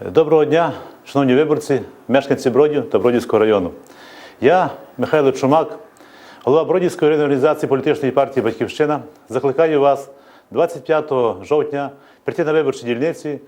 Доброго дня, шановні виборці, мешканці Бродів та Бродівського району. Я, Михайло Чумак, голова Бродівської районної організації політичної партії Батьківщина, закликаю вас 25 жовтня прийти на виборчі дільниці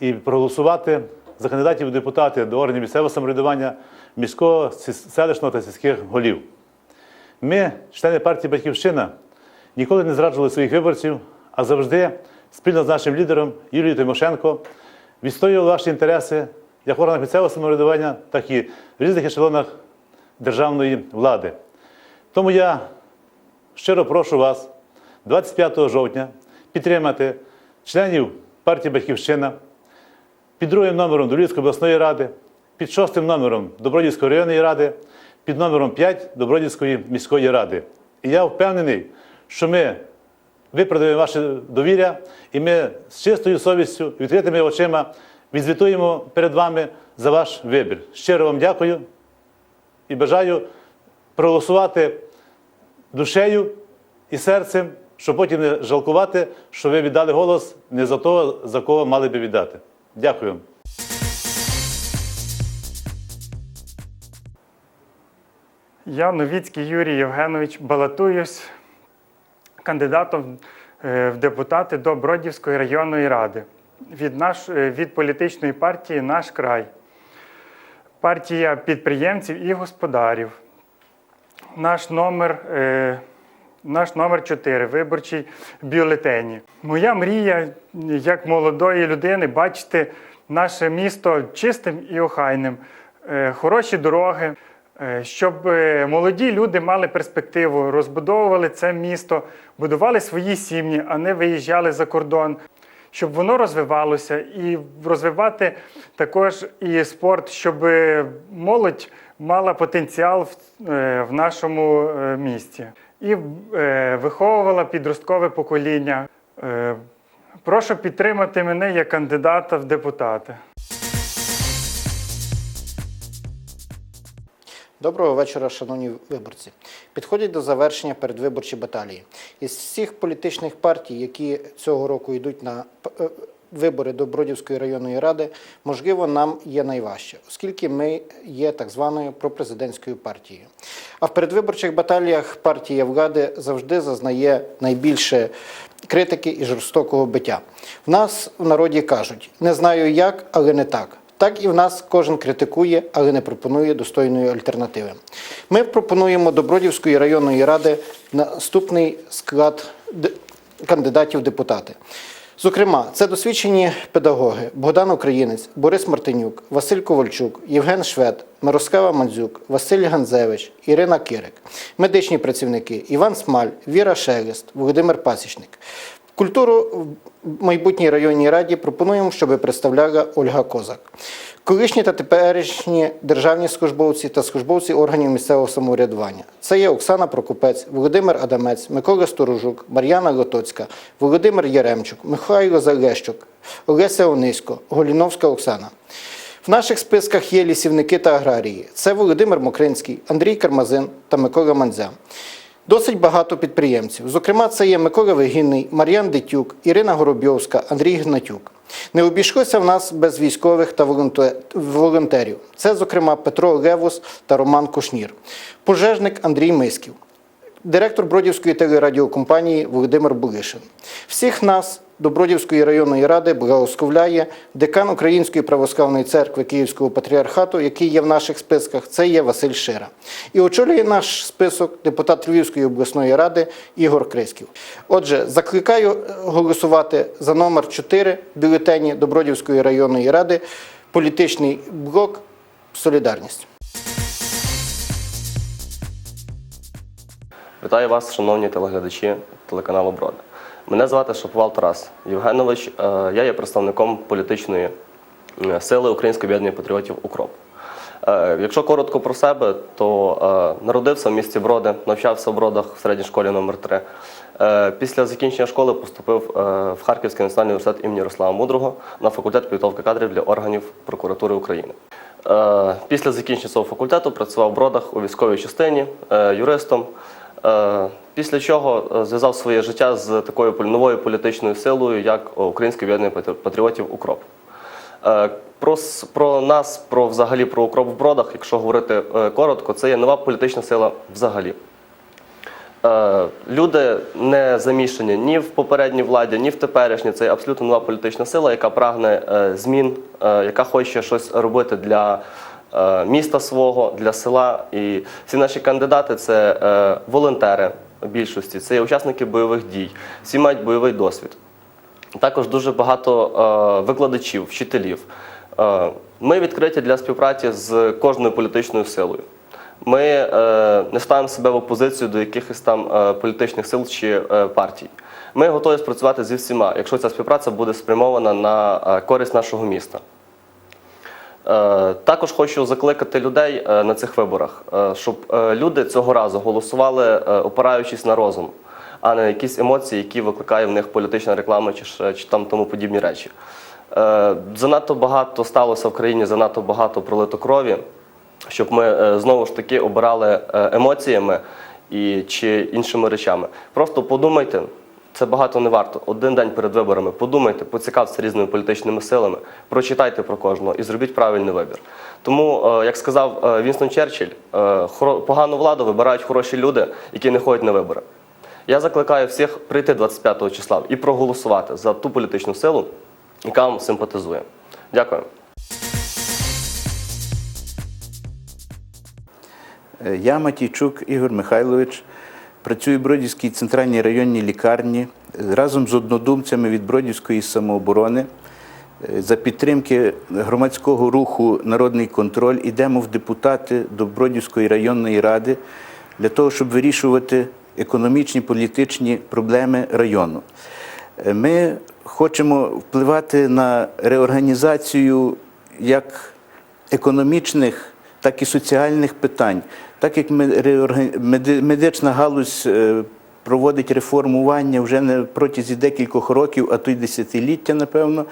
і проголосувати за кандидатів у депутати до органів місцевого самоврядування міського, селищного та сільських голів. Ми, члени партії Батьківщина, ніколи не зраджували своїх виборців, а завжди спільно з нашим лідером Юлією Тимошенко відстоювали ваші інтереси як в органах місцевого самоврядування, так і в різних ешелонах державної влади. Тому я щиро прошу вас 25 жовтня підтримати членів партії Батьківщина під другим номером до обласної ради, під шостим номером Добродівської районної ради, під номером 5 Добродівської міської ради. І я впевнений, що ми виправдаємо ваше довіря, і ми з чистою совістю, відкритими очима відзвітуємо перед вами за ваш вибір. Щиро вам дякую і бажаю проголосувати душею і серцем, щоб потім не жалкувати, що ви віддали голос не за того, за кого мали би віддати. Дякую. Я Новіцький Юрій Євгенович балотуюсь кандидатом е, в депутати до Бродівської районної ради від, наш, е, від політичної партії Наш край. Партія підприємців і господарів. Наш номер, е, наш номер 4 виборчий бюлетені. Моя мрія, як молодої людини, бачити наше місто чистим і охайним, хороші дороги, щоб е, молоді люди мали перспективу, розбудовували це місто, будували свої сім'ї, а не виїжджали за кордон. Щоб воно розвивалося і розвивати також і спорт, щоб е, молодь мала потенціал в, е, нашому е, місті і е, виховувала підросткове покоління. Е, Прошу підтримати мене як кандидата в депутати. Доброго вечора, шановні виборці. Підходять до завершення передвиборчі баталії. Із всіх політичних партій, які цього року йдуть на е, вибори до Бродівської районної ради, можливо, нам є найважче, оскільки ми є так званою пропрезидентською партією. А в передвиборчих баталіях партія влади завжди зазнає найбільше критики і жорстокого биття. В нас в народі кажуть: не знаю як, але не так. Так і в нас кожен критикує, але не пропонує достойної альтернативи. Ми пропонуємо до Бродівської районної ради наступний склад кандидатів в депутати. Зокрема, це досвідчені педагоги Богдан Українець, Борис Мартинюк, Василь Ковальчук, Євген Швед, Мирослава Мандзюк, Василь Ганзевич, Ірина Кирик, медичні працівники Іван Смаль, Віра Шелест, Володимир Пасічник. Культуру в майбутній районній раді пропонуємо, щоб представляла Ольга Козак. Колишні та теперішні державні службовці та службовці органів місцевого самоврядування. Це є Оксана Прокопець, Володимир Адамець, Микола Сторожук, Мар'яна Лотоцька, Володимир Яремчук, Михайло Залещук, Олеся Онисько, Голіновська Оксана. В наших списках є лісівники та аграрії. Це Володимир Мокринський, Андрій Кармазин та Микола Мандзя. Досить багато підприємців. Зокрема, це є Микола Вигінний, Мар'ян Дитюк, Ірина Горобйовська, Андрій Гнатюк. Не обійшлося в нас без військових та волонте- волонтерів. Це, зокрема, Петро Левус та Роман Кушнір, пожежник Андрій Мисків, директор Бродівської телерадіокомпанії Володимир Булишин. Всіх нас до Бродівської районної ради благословляє декан Української православної церкви Київського патріархату, який є в наших списках, це є Василь Шира. І очолює наш список депутат Львівської обласної ради Ігор Криськів. Отже, закликаю е, голосувати за номер 4 в бюлетені до Бродівської районної ради політичний блок Солідарність. Вітаю вас, шановні телеглядачі телеканалу Брода. Мене звати Шаповал Тарас Євгенович. Е, Я є представником політичної сили Української об'єднання патріотів Укроп. Е, Якщо коротко про себе, то е, народився в місті Броди, навчався в Бродах в середній школі номер 3 Е, Після закінчення школи поступив в Харківський національний університет імені Ярослава Мудрого на факультет підготовки кадрів для органів прокуратури України. Після закінчення цього факультету працював в Бродах у військовій частині юристом. Е, Після чого е, зв'язав своє життя з такою новою політичною силою, як Українське об'єднання патріотів Укроп. Е, Про, про нас, про взагалі про укроп в бродах, якщо говорити е, коротко, це є нова політична сила взагалі. Е, Люди не замішані ні в попередній владі, ні в теперішній. Це абсолютно нова політична сила, яка прагне е, змін, е, яка хоче щось робити для е, міста свого, для села. І всі наші кандидати це е, волонтери більшості, це є учасники бойових дій, всі мають бойовий досвід. Також дуже багато е, викладачів, вчителів. Е, ми відкриті для співпраці з кожною політичною силою. Ми е, не ставимо себе в опозицію до якихось там політичних сил чи партій. Ми готові спрацювати зі всіма, якщо ця співпраця буде спрямована на користь нашого міста. Е, Також хочу закликати людей е, на цих виборах, е, щоб люди цього разу голосували, опираючись на розум, а не якісь емоції, які викликає в них політична реклама чи, чи там тому подібні речі. Занадто багато сталося в країні, занадто багато пролито крові, щоб ми знову ж таки обирали емоціями і, чи іншими речами. Просто подумайте. Це багато не варто. Один день перед виборами подумайте, поцікавтеся різними політичними силами, прочитайте про кожного і зробіть правильний вибір. Тому, е, як сказав е, Вінстон Черчилль, е, погану владу вибирають хороші люди, які не ходять на вибори. Я закликаю всіх прийти 25 числа і проголосувати за ту політичну силу, яка вам симпатизує. Дякую. Я Матійчук Ігор Михайлович. Працюю в Бродівській центральній районній лікарні е, разом з однодумцями від Бродівської самооборони. Е, За підтримки громадського руху Народний контроль йдемо в депутати до Бродівської районної ради для того, щоб вирішувати економічні політичні проблеми району. Е, Ми хочемо впливати на реорганізацію як економічних, так і соціальних питань. Так як медична галузь е, проводить реформування вже не протязі декількох років, а то й десятиліття, напевно,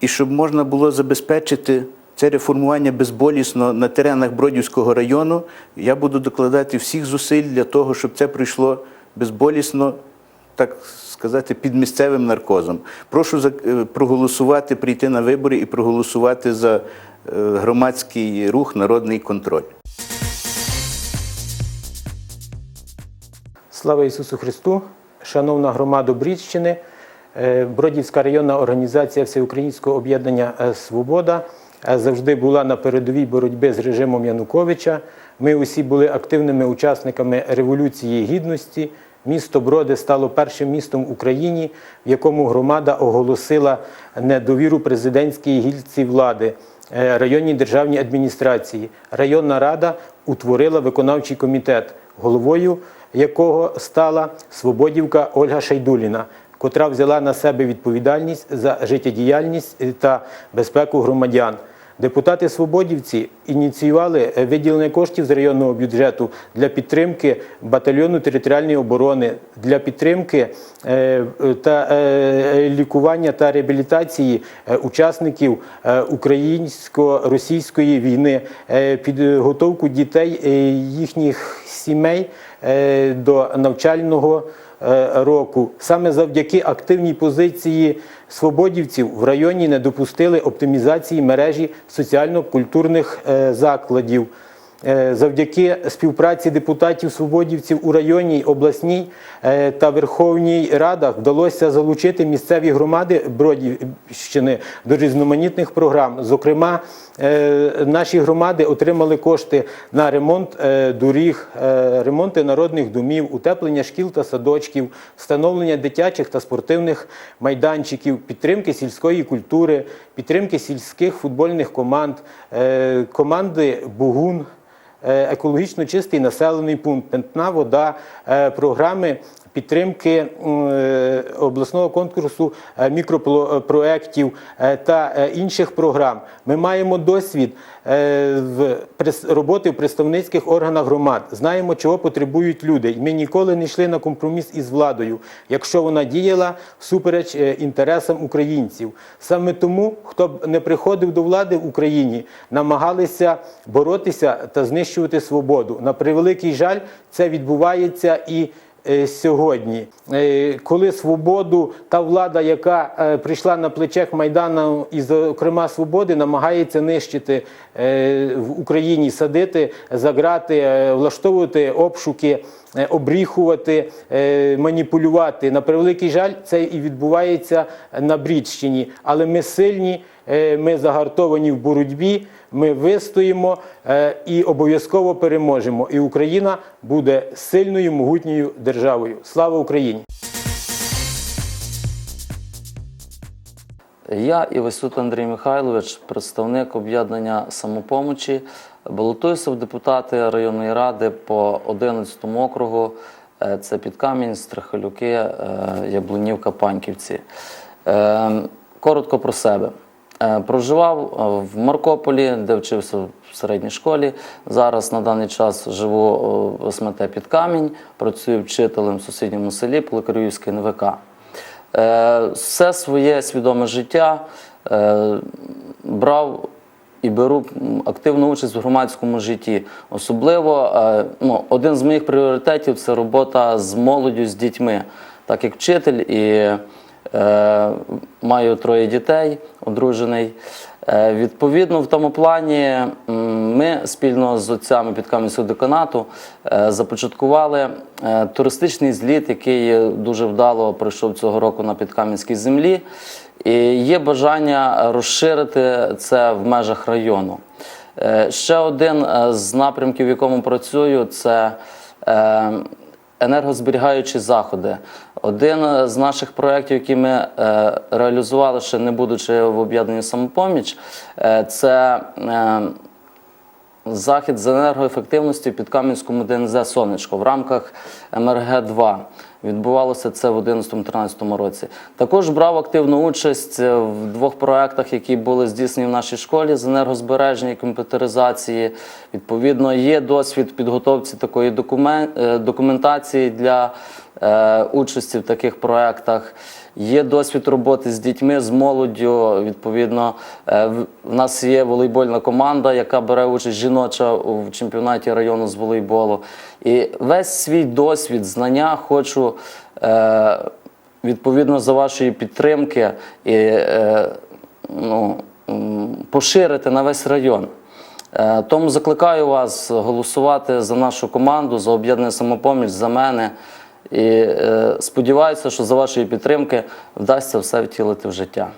і щоб можна було забезпечити це реформування безболісно на теренах Бродівського району, я буду докладати всіх зусиль для того, щоб це пройшло безболісно, так сказати, під місцевим наркозом. Прошу е, проголосувати, прийти на вибори і проголосувати за громадський рух Народний контроль. Слава Ісусу Христу! Шановна громада Брідщини, е, Бродівська районна організація Всеукраїнського об'єднання е, Свобода е, завжди була на передовій боротьби з режимом Януковича. Ми усі були активними учасниками Революції Гідності. Місто Броди стало першим містом в Україні, в якому громада оголосила недовіру президентській гільці влади районній державній адміністрації. Районна рада утворила виконавчий комітет, головою якого стала свободівка Ольга Шайдуліна, котра взяла на себе відповідальність за життєдіяльність та безпеку громадян. Депутати свободівці ініціювали е, виділення коштів з районного бюджету для підтримки батальйону територіальної оборони, для підтримки е, та е, лікування та реабілітації учасників українсько-російської війни, підготовку дітей їхніх сімей до навчального року. Саме завдяки активній позиції свободівців в районі не допустили оптимізації мережі соціально-культурних е, закладів. Е, Завдяки співпраці депутатів свободівців у районній, обласній е, та Верховній Радах вдалося залучити місцеві громади Бродівщини до різноманітних програм. Зокрема, е, наші громади отримали кошти на ремонт доріг, ремонти народних домів, утеплення шкіл та садочків, встановлення дитячих та спортивних майданчиків, підтримки сільської культури, підтримки сільських футбольних команд, команди Бугун. Е, екологічно чистий населений пункт, питна вода, е, програми підтримки е, обласного конкурсу е, мікропроєктів е, та інших програм. Ми маємо досвід роботи в представницьких органах громад. Знаємо, чого потребують люди. Ми ніколи не йшли на компроміс із владою, якщо вона діяла всупереч інтересам українців. Саме тому, хто б не приходив до влади в Україні, намагалися боротися та знищувати свободу. На превеликий жаль, це відбувається і сьогодні. Е, Коли свободу та влада, яка е, прийшла на плечах Майдану, і, зокрема, свободи, намагається нищити е, в Україні, садити, заграти, е, влаштовувати обшуки, е, обріхувати, е, маніпулювати. На превеликий жаль, це і відбувається на Брідщині. Але ми сильні, е, ми загартовані в боротьбі. Ми вистоїмо е, і обов'язково переможемо. І Україна буде сильною, могутньою державою. Слава Україні! Я Івасют Андрій Михайлович, представник об'єднання самопомочі, балотуюся в депутати районної ради по 11 округу. Е, Це Підкамінь, Страхолюки, е, Яблунівка, Паньківці. Е, Коротко про себе. Е, Проживав е, в Маркополі, де вчився в середній школі. Зараз на даний час живу е, в СМТ Підкамінь, працюю вчителем в сусідньому селі Поликарюївське НВК. Все своє свідоме життя брав і беру активну участь в громадському житті. Особливо ну, один з моїх пріоритетів це робота з молоддю, з дітьми, так як вчитель і маю троє дітей, одружений. Е, Відповідно, в тому плані ми спільно з отцями Підкам'янського деканату е, започаткували е, туристичний зліт, який дуже вдало пройшов цього року на Підкам'янській землі. І є бажання розширити це в межах району. Е, Ще один е, з напрямків, в якому працюю, це е, енергозберігаючі заходи. Один з наших проєктів, які ми е, реалізували, ще не будучи в об'єднанні самопоміч, е, це е, захід з енергоефективності під Кам'янському ДНЗ Сонечко в рамках МРГ-2. Відбувалося це в 2011-2013 році. Також брав активну участь в двох проектах, які були здійснені в нашій школі з енергозбереження і комп'ютеризації. Відповідно, є досвід підготовці такої е, документації для е, участі в таких проектах. Є досвід роботи з дітьми, з молоддю. Відповідно, е, в- нас є волейбольна команда, яка бере участь жіноча в чемпіонаті району з волейболу. І весь свій досвід, знання хочу е, відповідно за вашої підтримки і е, ну, поширити на весь район. Тому закликаю вас голосувати за нашу команду, за об'єднання самопоміч, за мене. І е, сподіваюся, що за вашої підтримки вдасться все втілити в життя.